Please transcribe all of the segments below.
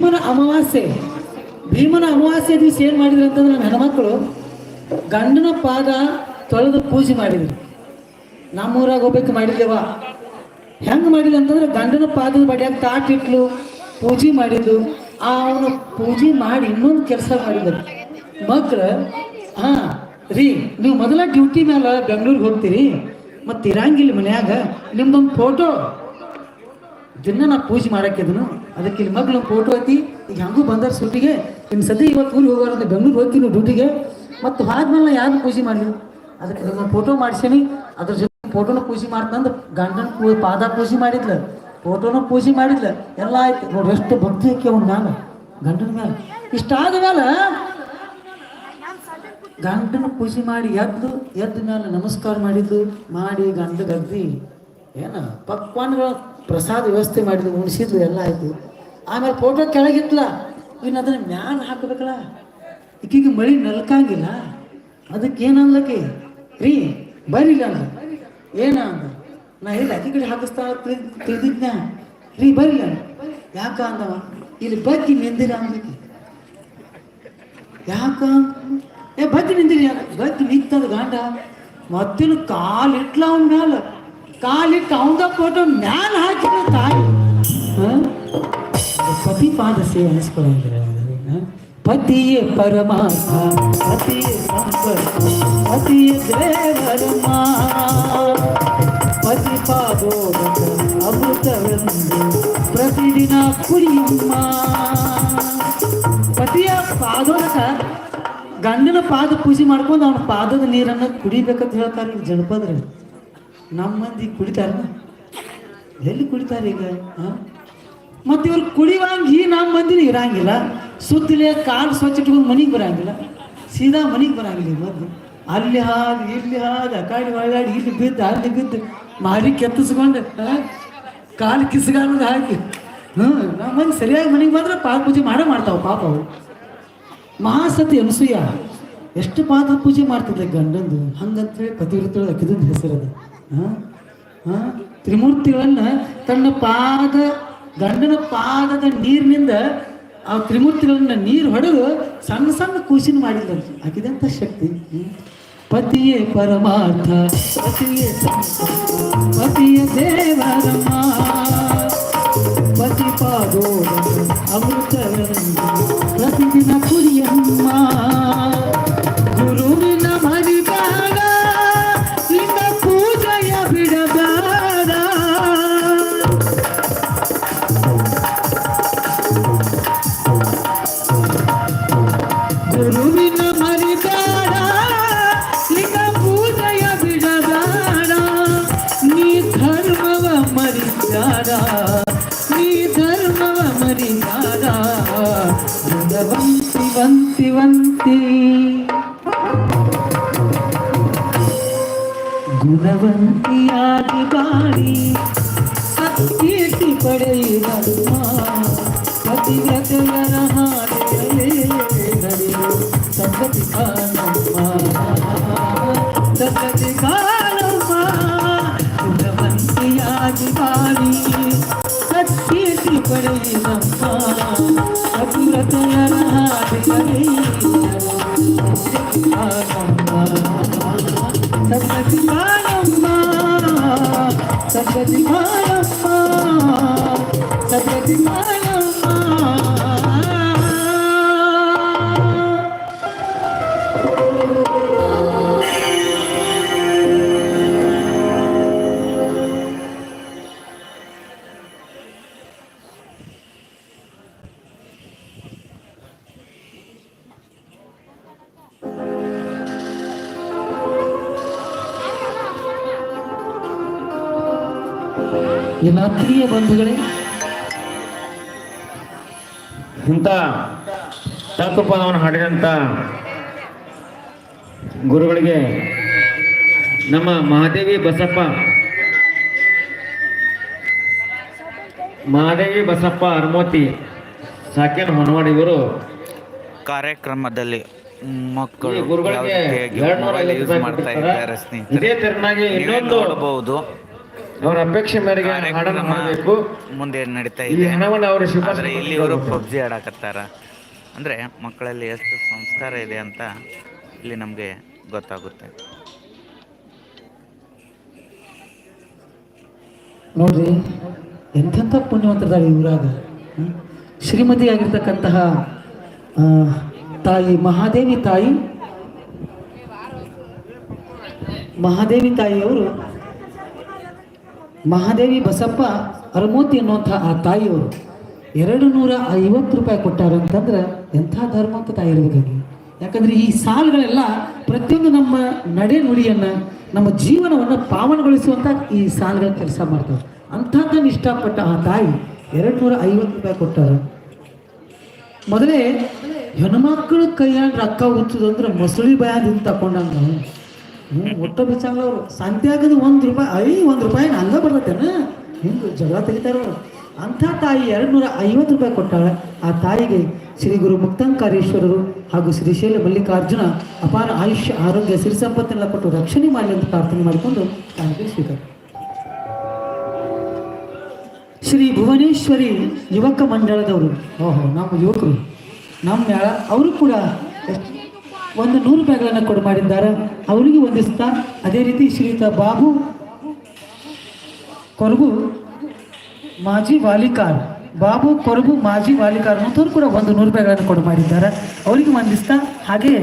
ಭೀಮನ ಅಮಾವಾಸ್ಯೆ. ಭೀಮನ ಅಮಾವಾಸ್ಯೆ ದಿವಸ ಏನು ಮಾಡಿದ್ರು ಅಂತಂದ್ರೆ ನನ್ನ ಹೆಣ್ಮಕ್ಳು ಗಂಡನ ಪಾದ ತೊಳೆದು ಪೂಜೆ ಮಾಡಿದ್ರು. ನಮ್ಮೂರಾಗ ಹೋಗ್ಬೇಕು ಮಾಡಿದ್ದೇವ ಹೆಂಗೆ ಮಾಡಿದ್ರು ಅಂತಂದ್ರೆ ಗಂಡನ ಪಾದದ ಬಡಿಯಾಗ ತಾಟಿಟ್ಲು, ಪೂಜೆ ಮಾಡಿದ್ದು ಆ ಅವನು ಪೂಜೆ ಮಾಡಿ ಇನ್ನೊಂದು ಕೆಲಸ ಮಾಡಿದ್ರು ಮಕ್ಳು, ಹಾಂ, ರೀ, ನೀವು ಮೊದಲ ಡ್ಯೂಟಿ ಮೇಲೆ ಬೆಂಗಳೂರಿಗೆ ಹೋಗ್ತೀರಿ ಮತ್ತು ಇರಂಗಿಲ್ಲ ಮನ್ಯಾಗ ನಿಮ್ದೊಂದು ಫೋಟೋ ದಿನ ನಾ ಪೂಜೆ ಮಾಡಾಕಿದನು ಅದಕ್ಕೆ ಇಲ್ಲಿ ಮಗಳು ಫೋಟೋ ಐತಿ ಈಗ ಹಂಗೂ ಬಂದಾರ ಸುಟ್ಟಿಗೆ ಇನ್ನು ಸದ್ಯ ಇವತ್ತು ಊರಿಗೆ ಹೋಗೋರು ಬೆಂಗಳೂರು ಹೋಗ್ತೀನಿ ಡ್ಯೂಟಿಗೆ ಮತ್ತು ಹೋದ್ಮೇಲೆ ನಾ ಯಾರು ಪೂಜೆ ಮಾಡಲಿ? ಅದಕ್ಕೆ ನಿಮ್ಮ ಫೋಟೋ ಮಾಡ್ಸೀನಿ. ಅದ್ರ ಜೊತೆ ಫೋಟೋನ ಪೂಜೆ ಮಾಡ್ತಂದು ಗಂಡನ ಪೂ, ಪಾದ ಪೂಜೆ ಮಾಡಿದ್ಲ. ಫೋಟೋನ ಪೂಜೆ ಮಾಡಿದ್ಲ. ಎಲ್ಲ ಆಯ್ತು. ನೋಡ್ರಿ ಎಷ್ಟು ಭಕ್ತಿ ಹಾಕಿ ಅವ್ನ ಮ್ಯಾಲ, ಗಂಡನ ಮ್ಯಾಲ. ಇಷ್ಟಾದ ಮೇಲೆ ಗಂಡನ ಪೂಜೆ ಮಾಡಿ ಎದ್ದು ಎದ್ದ ಮೇಲೆ ನಮಸ್ಕಾರ ಮಾಡಿದ್ದು ಮಾಡಿ ಗಂಡ ಗದ್ದಿ. ಏನ ಪಕ್ವಾನ್ಗಳ ಪ್ರಸಾದ ವ್ಯವಸ್ಥೆ ಮಾಡಿದ್ರು, ಉಣಿಸಿದ್ರು, ಎಲ್ಲ ಆಯ್ತು. ಆಮೇಲೆ ಫೋಟೋ ಕೆಳಗಿತ್ಲ ಇನ್ನು ಅದನ್ನ ಮ್ಯಾಲ ಹಾಕಬೇಕಲ್ಲ. ಈಕಿಗೆ ಮಳಿ ನಲ್ಕಂಗಿಲ್ಲ. ಅದಕ್ಕೆ ಏನನ್ಲಕ್ಕೆ ರೀ ಬರಿಲ್ಲ ಅಂದ ಏನ ಅಂದ? ನಾ ಇಲ್ಲ ಅಕ್ಕಿ ಕಡೆ ಹಾಕಿಸ್ತಾ ತಿಳಿದಿದ್ನ. ರೀ ಬರಿಲ್ಲ ಯಾಕ ಅಂದವ? ಇಲ್ಲಿ ಬಗ್ಗಿ ನಿಂದಿರ ಅಂದಕ್ಕೆ ಯಾಕ ಏ ಬಗ್ಗಿ ನಿಂದಿರಿ ಬತ್ತಿ ನಿಂತದ ಗಾಂಡ. ಮತ್ತಿನ ಕಾಲಿಟ್ಲ ಅವನ ಮ್ಯಾಲ. ಕಾಲಿಟ್ಟು ಅವನ ಫೋಟೋ ಮ್ಯಾಲ ಪತಿ ಅನಿಸ್ಕೊಳ್ಳೋದಿಲ್ಲ ಪತಿಯೇ ಪರಮಾತ್ಮ, ಪತಿಯೇ ಪತಿಯೇ ಪತಿ ಪಾದೋದಕ ಅಮೃತವೆಂದು ಪ್ರತಿದಿನ ಕುಡಿಯಮ್ಮ. ಪತಿಯ ಪಾದೋದಕ ಗಂಡನ ಪಾದ ಪೂಜೆ ಮಾಡ್ಕೊಂಡು ಅವನ ಪಾದದ ನೀರನ್ನು ಕುಡಿಬೇಕಂತ ಹೇಳ್ತಾರೆ ಜನಪದ್ರೆ ನಮ್ಮ ಮಂದಿ ಕುಡಿತಾರ ಎಲ್ಲಿ ಕುಡಿತಾರೆ ಈಗ? ಮತ್ತು ಇವ್ರು ಕುಡಿಯುವಂಗೆ ಈ ನಮ್ಮ ಮಂದಿನ ಇರಂಗಿಲ್ಲ. ಸುತ್ತಲೇ ಕಾಲು ಸ್ವಚ್ಛ ಇಟ್ಕೊಂಡು ಮನೆಗೆ ಬರಂಗಿಲ್ಲ. ಸೀದಾ ಮನೆಗೆ ಬರಂಗಿಲ್ಲ ಮೊದಲು. ಅಲ್ಲಿ ಹಾದು, ಇಲ್ಲಿ ಹಾದು ಅಕಾಡಿ ಒಳ್ಳಾಡಿ ಇಲ್ಲಿ ಬಿದ್ದು, ಅಲ್ಲಿ ಬಿದ್ದು ಮಾರಿ ಕೆತ್ತಿಸ್ಕೊಂಡು ಕಾಲು ಕಿಸ್ಗಾಲದ ಹಾಕಿ. ಹ್ಞೂ ನಮ್ಮ ಮಂದಿ ಸರಿಯಾಗಿ ಮನೆಗೆ ಬಂದ್ರೆ ಪಾದ ಪೂಜೆ ಮಾಡೇ ಮಾಡ್ತಾವ ಪಾಪ ಅವು ಮಹಾಸತಿ ಅನಸೂಯ. ಎಷ್ಟು ಪಾದ ಪೂಜೆ ಮಾಡ್ತಿದ್ದೆ ಗಂಡಂದು. ಹಂಗಂತೇಳಿ ಪತಿವ್ರತಳ ಅಕ್ಕಿದಂದು ಹೆಸರದು. ಹಾಂ ಹಾಂ, ತ್ರಿಮೂರ್ತಿಗಳನ್ನ ತನ್ನ ಪಾದ ಗಂಡನ ಪಾದದ ನೀರಿನಿಂದ ಆ ತ್ರಿಮೂರ್ತಿಗಳನ್ನ ನೀರು ಹೊಡೆದು ಸಣ್ಣ ಸಣ್ಣ ಕೂಸಿನ ಮಾಡಿದ್ರು ಆಕಿದಂಥ ಶಕ್ತಿ? ಪತಿಯೇ ಪರಮಾರ್ಥ, ಪತಿಯೇ ಪತಿಯ ದೇವರಮ್ಮ ಪತಿ ಪಾದೋ गुणवंती आधी बाळी हत्येची पडे हनुमा पतिव्रत रहाले हरिओ सगति कानमा सगति कानमा गुणवंती आधी बाळी हत्येची पडे हनुमा पतिव्रत रहाले हरिओ सगति कानमा सगति कानमा Sabre di mala fa, sabre di mala. ಎಲ್ಲ ಪ್ರಿಯ ಬಂಧುಗಳೇ ಇಂಥ ತತ್ವಪದವನ್ನು ಹಾಡಿದಂಥ ಗುರುಗಳಿಗೆ ನಮ್ಮ ಮಹಾದೇವಿ ಬಸಪ್ಪ ಮಹಾದೇವಿ ಬಸಪ್ಪ ಅರ್ಮೋತಿ ಸಾಕೇನ್ ಹೊನವಾಡ ಇವರು ಕಾರ್ಯಕ್ರಮದಲ್ಲಿ ಮಕ್ಕಳು ಗುರುಗಳಿಗೆ ಮಾಡ್ತಾ ಇದ್ದಾರೆ ಇನ್ನೊಂದು ನೋಡಬಹುದು ಅವರ ಅಪೇಕ್ಷೆ ಮೇರೆಗೆ ಹಾಡನ್ನು ಮಾಡಬೇಕು. ಮುಂದೆ ನಡೀತಾ ಇದೆ. ಹಣವನ್ನು ಅವರು ಶಿಫಾರಸು ಇಲ್ಲಿ ಅವರು ಪಬ್ಜಿ ಆಡಕತ್ತಾರ. ಅಂದ್ರೆ ಮಕ್ಕಳಲ್ಲಿ ಎಷ್ಟು ಸಂಸ್ಕಾರ ಇದೆ ಅಂತ ಇಲ್ಲಿ ನಮಗೆ ಗೊತ್ತಾಗುತ್ತೆ. ನೋಡ್ರಿ ಎಂಥೆಂಥ ಪುಣ್ಯವಂತರದಾಗ ಇವರಾಗ ಶ್ರೀಮತಿ ಆಗಿರ್ತಕ್ಕಂತಹ ತಾಯಿ ಮಹಾದೇವಿ ತಾಯಿ. ಮಹಾದೇವಿ ತಾಯಿಯವರು ಮಹಾದೇವಿ ಬಸಪ್ಪ ಅರಮೋತಿ ಅನ್ನುವಂಥ ಆ ತಾಯಿಯವರು ಎರಡು ನೂರ ಐವತ್ತು ರೂಪಾಯಿ ಕೊಟ್ಟಾರ ಅಂತಂದ್ರೆ ಎಂಥ ಧರ್ಮಂತ ತಾಯಿ ಇರಬೇಕಾಗಿ ಯಾಕಂದ್ರೆ ಈ ಸಾಲುಗಳೆಲ್ಲ ಪ್ರತಿಯೊಂದು ನಮ್ಮ ನಡೆ ನುಡಿಯನ್ನು, ನಮ್ಮ ಜೀವನವನ್ನು ಪಾವನಗೊಳಿಸುವಂತ ಈ ಸಾಲುಗಳ ಕೆಲಸ ಮಾಡ್ತಾರೆ. ಅಂಥದ್ದನ್ನು ಇಷ್ಟಪಟ್ಟ ಆ ತಾಯಿ ಎರಡು ನೂರ ಐವತ್ತು ರೂಪಾಯಿ ಕೊಟ್ಟಾರ. ಮೊದಲೇ ಹೆಣ್ಮಕ್ಳು ಕೈಯಾಗ ರೊಕ್ಕ ಹುಚ್ಚುದಂದ್ರೆ ಮೊಸಳಿ ಬಯಾದಿಂದ ತಕೊಂಡಂಗ ಹ್ಞೂ ಒಟ್ಟ ಬಿಚ್ಚಾಂಗ ಅವರು ಸಂತ್ಯಾಗದ ಒಂದು ರೂಪಾಯಿ, ಐ, ಒಂದು ರೂಪಾಯಿ ಅಲ್ಲ ಬರ್ತೇನ ಹಿಂಗೆ ಜಗಳ ತೆಗಿತಾರ ಅವರು. ಅಂಥ ತಾಯಿ ಎರಡು ನೂರ ಐವತ್ತು ರೂಪಾಯಿ ಕೊಟ್ಟಾಳೆ. ಆ ತಾಯಿಗೆ ಶ್ರೀ ಗುರು ಮುಕ್ತಾಂಕಾರೇಶ್ವರರು ಹಾಗೂ ಶ್ರೀಶೈಲ ಮಲ್ಲಿಕಾರ್ಜುನ ಅಪಾರ ಆಯುಷ್ಯ, ಆರೋಗ್ಯ, ಸಿರಿ ಸಂಪತ್ತನ್ನೆಲ್ಲ ಕೊಟ್ಟು ರಕ್ಷಣೆ ಮಾಡಲಿ ಅಂತ ಪ್ರಾರ್ಥನೆ ಮಾಡಿಕೊಂಡು ತಾಯಿಗೆ ಸ್ವೀಕಾರ. ಶ್ರೀ ಭುವನೇಶ್ವರಿ ಯುವಕ ಮಂಡಳದವರು. ಓಹೋ, ನಮ್ಮ ಯುವಕರು. ನಮ್ಮ ಮೇಳ ಅವರು ಕೂಡ ಒಂದು ನೂರು ರೂಪಾಯಿಗಳನ್ನು ಕೊಡು ಮಾಡಿದ್ದಾರೆ. ಅವರಿಗೆ ಒಂದಿಸ್ತಾ ಅದೇ ರೀತಿ ಶ್ರೀಯುತ ಬಾಬು, ಕೊರಗು ಮಾಜಿ ವಾಲಿಕಾರ್, ಬಾಬು, ಕೊರಗು ಮಾಜಿ ವಾಲಿಕಾರ್ ಅಂತವ್ರು ಕೂಡ ಒಂದು ನೂರು ರೂಪಾಯಿಗಳನ್ನು ಕೊಡು ಮಾಡಿದ್ದಾರೆ. ಅವರಿಗೆ ಒಂದಿಸ್ತಾ ಹಾಗೆ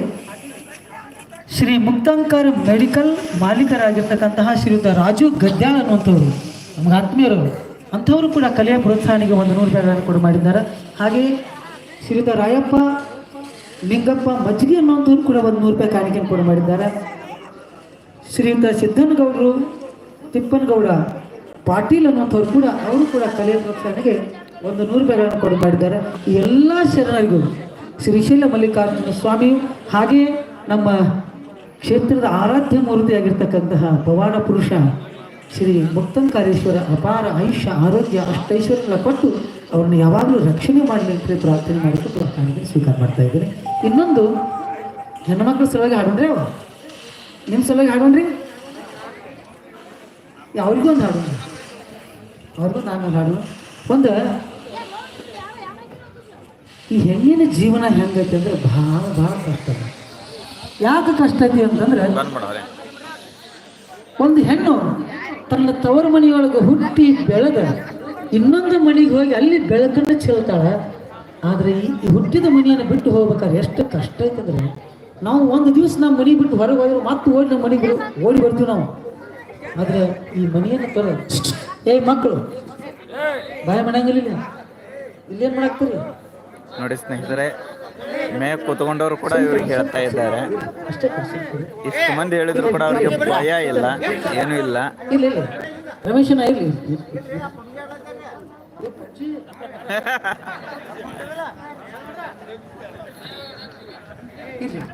ಶ್ರೀ ಮುಕ್ತಾಂಕರ್ ಮೆಡಿಕಲ್ ಮಾಲೀಕರಾಗಿರ್ತಕ್ಕಂತಹ ಶ್ರೀಯುತ ರಾಜು ಗದ್ಯಾಳ್ ಅನ್ನುವಂಥವ್ರು ನಮ್ಗೆ ಆತ್ಮೀಯರು, ಅಂಥವರು ಕೂಡ ಕಲೆಯ ಪ್ರೋತ್ಸಾಹನಿಗೆ ಒಂದು ನೂರು ರೂಪಾಯಿಗಳನ್ನು ಕೊಡು ಮಾಡಿದ್ದಾರೆ. ಹಾಗೆ ಶ್ರೀಯುತ ರಾಯಪ್ಪ ಲಿಂಗಪ್ಪ ಮಜ್ಜಿಗೆ ಅನ್ನುವಂಥವ್ರು ಕೂಡ ಒಂದು ನೂರು ರೂಪಾಯಿ ಕಾಣಿಕೆಯನ್ನು ಕೂಡ ಮಾಡಿದ್ದಾರೆ. ಶ್ರೀಯುತ ಸಿದ್ದನಗೌಡರು, ತಿಪ್ಪನಗೌಡ, ಪಾಟೀಲ್ ಅನ್ನುವಂಥವ್ರು ಕೂಡ ಅವರು ಕೂಡ ಕಲೆಯ ಪ್ರೋತ್ಸಾಹನಿಗೆ ಒಂದು ನೂರು ರೂಪಾಯಿಗಳನ್ನು ಕೊಡು ಮಾಡಿದ್ದಾರೆ. ಎಲ್ಲ ಶರಣರಿಗೂ ಶ್ರೀಶೈಲ ಮಲ್ಲಿಕಾರ್ಜುನ ಸ್ವಾಮಿ ಹಾಗೆ ನಮ್ಮ ಕ್ಷೇತ್ರದ ಆರಾಧ್ಯ ಮೂರ್ತಿಯಾಗಿರ್ತಕ್ಕಂತಹ ಪವಾಡ ಪುರುಷ ಶ್ರೀ ಮುಕ್ತಂಕಾರೇಶ್ವರ ಅಪಾರ ಆಯುಷ್ಯ, ಆರೋಗ್ಯ, ಅಷ್ಟೈಶ್ವರ್ಯಗಳ ಕೊಟ್ಟು ಅವ್ರನ್ನ ಯಾವಾಗಲೂ ರಕ್ಷಣೆ ಮಾಡಲಿ ಅಂತ ಪ್ರಾರ್ಥನೆ ಮಾಡಿಕೊಂಡು ಸ್ವೀಕಾರ ಮಾಡ್ತಾ ಇದ್ದೀನಿ. ಇನ್ನೊಂದು ಹೆಣ್ಮಕ್ಳ ಸಲುವಾಗಿ ಹಾಡೋಣ್ರಿ ಅವ ನಿಮ್ಮ ಸಲುವಾಗಿ ಹಾಡೋಣ್ರಿ. ಅವ್ರಿಗೂ ಒಂದು ಹಾಡೋಣ ಅವ್ರಿಗೂ ನಾನು ಹಾಡು ಒಂದು ಈ ಹೆಣ್ಣಿನ ಜೀವನ ಹೆಂಗೈತೆ ಅಂದ್ರೆ ಭಾಳ ಭಾಳ ಕಷ್ಟ. ಯಾಕೆ ಕಷ್ಟ ಐತಿ ಅಂತಂದ್ರೆ ಒಂದು ಹೆಣ್ಣು ತನ್ನ ತವರು ಮನೆಯೊಳಗೆ ಹುಟ್ಟಿ ಬೆಳೆದ ಇನ್ನೊಂದು ಮನೆಗೆ ಹೋಗಿ ಅಲ್ಲಿ ಬೆಳಕನ್ನು ಚೆಲ್ತಾಳೆ. ಆದರೆ ಈ ಹುಟ್ಟಿದ ಮನೆಯನ್ನು ಬಿಟ್ಟು ಹೋಗ್ಬೇಕಾದ್ರೆ ಎಷ್ಟು ಕಷ್ಟ ಐತಂದ್ರೆ ನಾವು ಒಂದು ದಿವಸ ನಮ್ಮ ಮನೆ ಬಿಟ್ಟು ಹೊರಗೆ ಹೋದ್ರೆ ಮತ್ತೆ ಓಡಿ ನಮ್ಮ ಮನೆಗೆ ಓಡಿ ಬರ್ತೀವಿ ನಾವು. ಆದರೆ ಈ ಮನೆಯನ್ನು ತೊರೆ ಏ ಮಕ್ಕಳು ಭಯ ಮಾಡಂಗಿಲ್ಲ ಇಲ್ಲಿ. ಇಲ್ಲೇನು ಮಾಡಾಕ್ತೀರಿ? ನೋಡಿ ಸ್ನೇಹಿತರೆ ಮೇ ಕೂತ್ಕೊಂಡವರು ಕೂಡ ಇವ್ರಿಗೆ ಹೇಳ್ತಾ ಇದ್ದಾರೆ. ಇಷ್ಟು ಮಂದಿ ಹೇಳಿದ್ರು ಕೂಡ ಅವ್ರಿಗೆ ಭಯ ಇಲ್ಲ ಏನೂ ಇಲ್ಲ. ಇಲ್ಲ ಇಲ್ಲ. ರಮೇಶನ ಇರ್ಲಿ.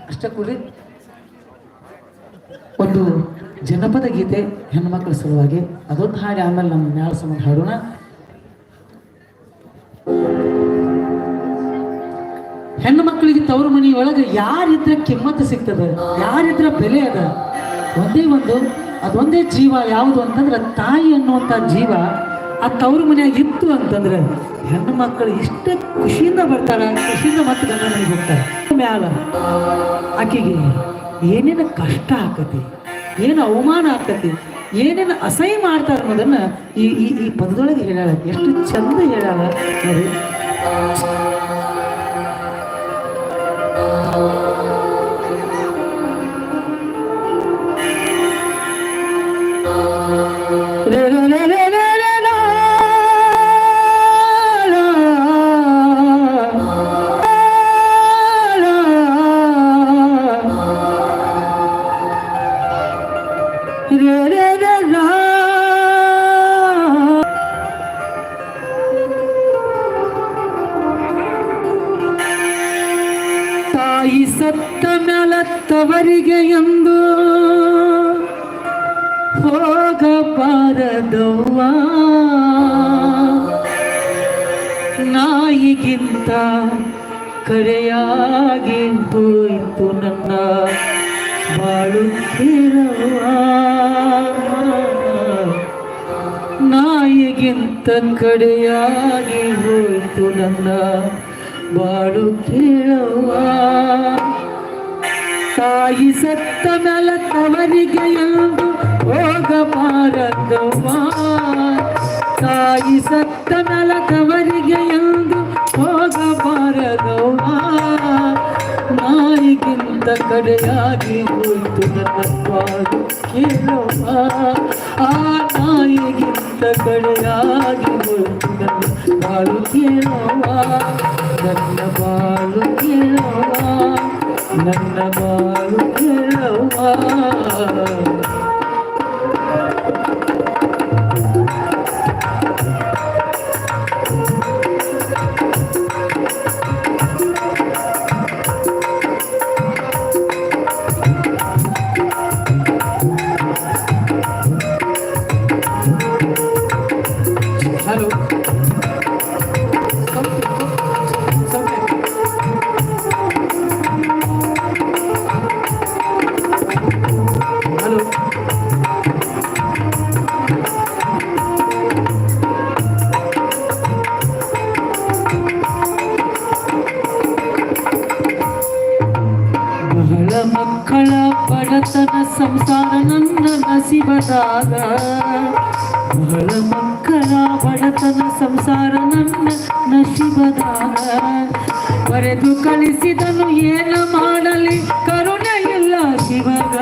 ಅಷ್ಟೇ ಕೂಡಿ ಒಂದು ಜನಪದ ಗೀತೆ ಹೆಣ್ಮಕ್ಳ ಸಲುವಾಗಿ. ಅದೊಂದು ಹಾಡಿ ಆಮೇಲೆ ನಮ್ಮ ಮ್ಯಾಲ ಸಂಬಂಧ ಹಾಡೋಣ. ಹೆಣ್ಣು ಮಕ್ಕಳಿಗೆ ತವರು ಮನೆಯೊಳಗೆ ಯಾರಿದ್ರ ಕಿಮ್ಮತ್ತು ಸಿಗ್ತದ, ಯಾರಿದ್ರ ಬೆಲೆ ಅದ? ಒಂದೇ ಒಂದು, ಅದೊಂದೇ ಜೀವ ಯಾವುದು ಅಂತಂದ್ರೆ ತಾಯಿ ಅನ್ನುವಂಥ ಜೀವ ಆ ತವರು ಮನೆಯಾಗ ಇತ್ತು ಅಂತಂದ್ರೆ ಹೆಣ್ಣು ಮಕ್ಕಳು ಇಷ್ಟ ಖುಷಿಯಿಂದ ಬರ್ತಾರೆ, ಖುಷಿಯಿಂದ ಮತ್ತೆ ಗಂಡ ಮನೆಗೆ ಹೋಗ್ತಾರೆ. ಮ್ಯಾಲ ಆಕೆಗೆ ಏನೇನು ಕಷ್ಟ ಆಕತಿ, ಏನು ಅವಮಾನ ಆಕತಿ, ಏನೇನು ಅಸಹ್ಯ ಮಾಡ್ತಾರೆ ಅನ್ನೋದನ್ನ ಈ ಈ ಪದದೊಳಗೆ ಹೇಳ ಎಷ್ಟು ಚಂದ ಹೇಳ್ಯಾಳ. ಸತ್ತ ಮ್ಯಾಲತ್ತವರಿಗೆ ಎಂದು ಹೋಗಬಾರದವ್ವ. ನಾಯಿಗಿಂತ ಕರೆಯಾಗಿ ಹೋಯಿತು ನನ್ನ ನಾಯಿಗಿಂತ ಕಡೆಯಾಗಿ ಹೋಯಿತು ನನ್ನ ಬಾಳು ಕೇಳುವ ತಾಯಿ ಸತ್ತ ಮೇಲ ತವರಿಗೆ ಎಂದು ಹೋಗಬಾರದವ್ವ. ತಾಯಿ ಸತ್ತ ಮೇಲ ತವರಿಗೆ ಎಂದು ಹೋಗಬಾರದವ್ವ. ನಾಯಿಗಿಂತ ಕಡೆಯಾಗಿ ಹೋಯ್ತು ನನ್ನ ಬಾಳು ಕೇಳುವ ಆ ನಾಯಿಗಿಂತ ಕಡೆಯಾಗಿ ಹೋಯ್ತು ನನ್ನ ಬಾಳು ಕೇಳುವ ನನ್ನ ಬಾಳು ಕೇಳುವ ನನ್ನ ಬಾಳು ಕೇಳುವ ನಸಿಬದಾಗ ಬಹಳ ಮಕ್ಕಳ ಬಡತನ ಸಂಸಾರ ನನ್ನ ನಸಿಬದಾಗ ಬರೆದು ಕಳಿಸಿದನು ಏನು ಮಾಡಲಿ? ಕರುಣೆ ಇಲ್ಲ ಶಿವಗ.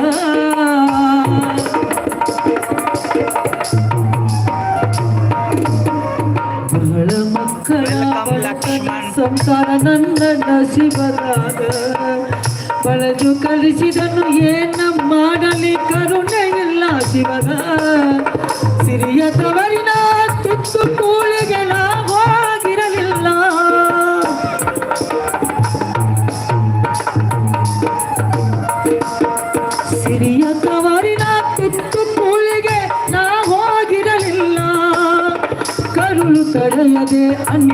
ಬಹಳ ಮಕ್ಕಳ ಬಡತನ ಸಂಸಾರ ನನ್ನ ನಸಿಬದಾಗ ಬಳದು ಕಳಿಸಿದನು ಏನು ಮಾಡಲಿ? ಕರುಣೆ ಶಿವನ ಸಿರಿಯ ತವರಿನ ತುತ್ತು ಕೂಳಿಗೆ ತಡೆಯದೆ ಅನ್ನ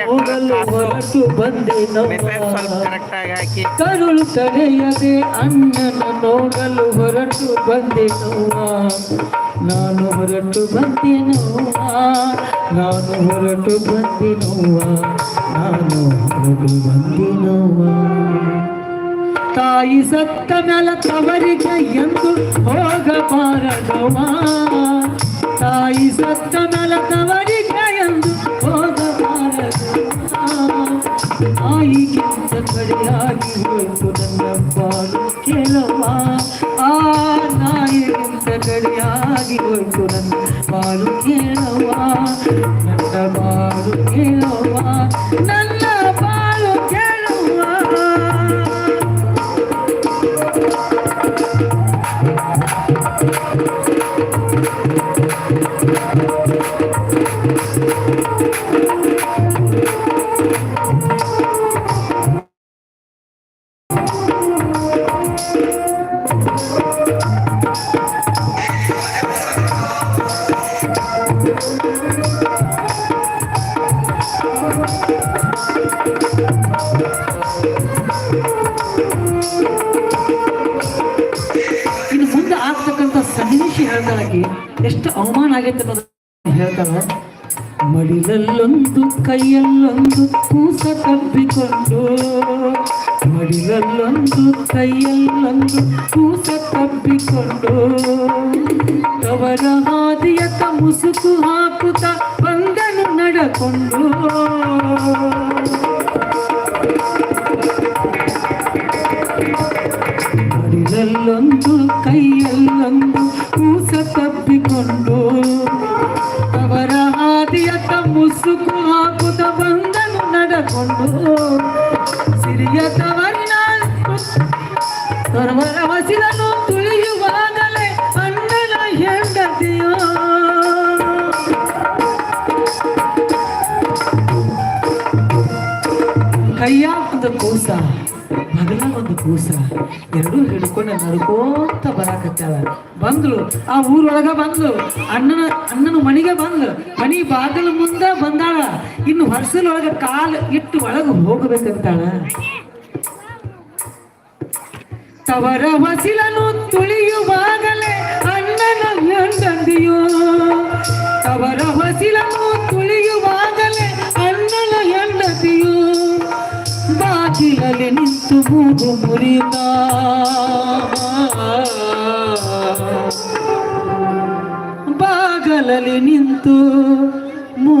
ಹೋಗಲು ಹೊರಟು ಬಂದೆ ಮೆಸೇಜ್ ಸ್ವಲ್ಪ ನಮ್ಮ ಕರೆಕ್ಟಾಗಿ ಹಾಕಿ. ಕರುಳು ತಡೆಯದೆ ಅಣ್ಣನ ನೋಡಲು ಹೊರಟು ಬಂದೆ ನೋವ ನಾನು ಹೊರಟು ಬಂದೆ ನೋವ ನಾನು ಹೊರಟು ಬಂದೆ ನೋವ ನಾನು ಹೊರಟು ಬಂದೆ ನೋವ ತಾಯಿ ಸತ್ತ ಮೇಲ ತವರಿಗೆ ಎಂದು ಹೋಗಬಾರದವ ತಾಯಿ ಸತ್ತ ಮೇಲ ತವರಿಗೆ ತಾಯಿಗಿಂತ ಕಡೆಯಾಗಿ ಹೋಯ್ತು ನನ್ನ ಬಾಳು ಕೇಳುವ ಆ ನಾಯಿಗಿಂತ ಕಡೆಯಾಗಿ ಹೋಯ್ತು ನನ್ನ ಬಾಳು ಕೇಳುವ ನನ್ನ ಬಾಳು ಕೇಳುವ ನನ್ನ ಹೇಳ್ತಾಳಾಕಿ ಎಷ್ಟು ಅವಮಾನ ಆಗೈತೆ ಅನ್ನೋದು ಹೇಳ್ತಾಳ ಮಡಿಲಲ್ಲೊಂದು ಕೈಯಲ್ಲೊಂದು ಕೂಸ ತಬ್ಬಿಕೊಂಡು, ಮಡಿಲಲ್ಲೊಂದು ಕೈಯಲ್ಲೊಂದು ಕೂಸ ತಬ್ಬಿಕೊಂಡು ತವರ ಹಾದಿಯತ್ತ ಮುಸುಕು ಹಾಕುತ್ತ ಬಂದನು ನಡಕೊಂಡು. ಬಂದನು ನಡಕೊಂಡು ಸಿರಿಯ ತವರಿನ ಸರ್ವರ ಹಸಿರನ್ನು ತುಳಿಯುವಾಗಲೇ ಅಣ್ಣನ ಹೆಂಡತಿಯೋ ಕೈಯ ಒಂದು ಕೂಸ ಮಗಲ ಒಂದು ಕೂಸ ಎರಡೂ ಹಿಡ್ಕೊಂಡು ನಡ್ಕೋತ ಬರಾಕತ್ತಾಳ ಬಂದ್ಳು ಆ ಊರೊಳಗ ಬಂದ್ಲು ಅಣ್ಣನ ಅಣ್ಣನ ಮನೆಗೆ ಬಂದ್ಲು ಮನಿ ಬಾಗಿಲು ಮುಂದೆ ಬಂದಾಳ ಇನ್ನು ಹೊರಸಲೊಳಗ ಕಾಲು ಇಟ್ಟು ಒಳಗೆ ಹೋಗ್ಬೇಕಂತಾಳ ತವರ ವಸಿಲನು ತುಳಿಯುವಾಗಲೇ ಅಣ್ಣನ ಹೆಂಡತಿಯು ತವರ ವಸಿಲನು ತುಳಿಯುವಾಗಲೇ ಬಾಗಿಲಲ್ಲಿ ನಿಂತು ಮೂಗು ಮುರಿದ ಬಾಗಲಲ್ಲಿ ನಿಂತು ಮೂ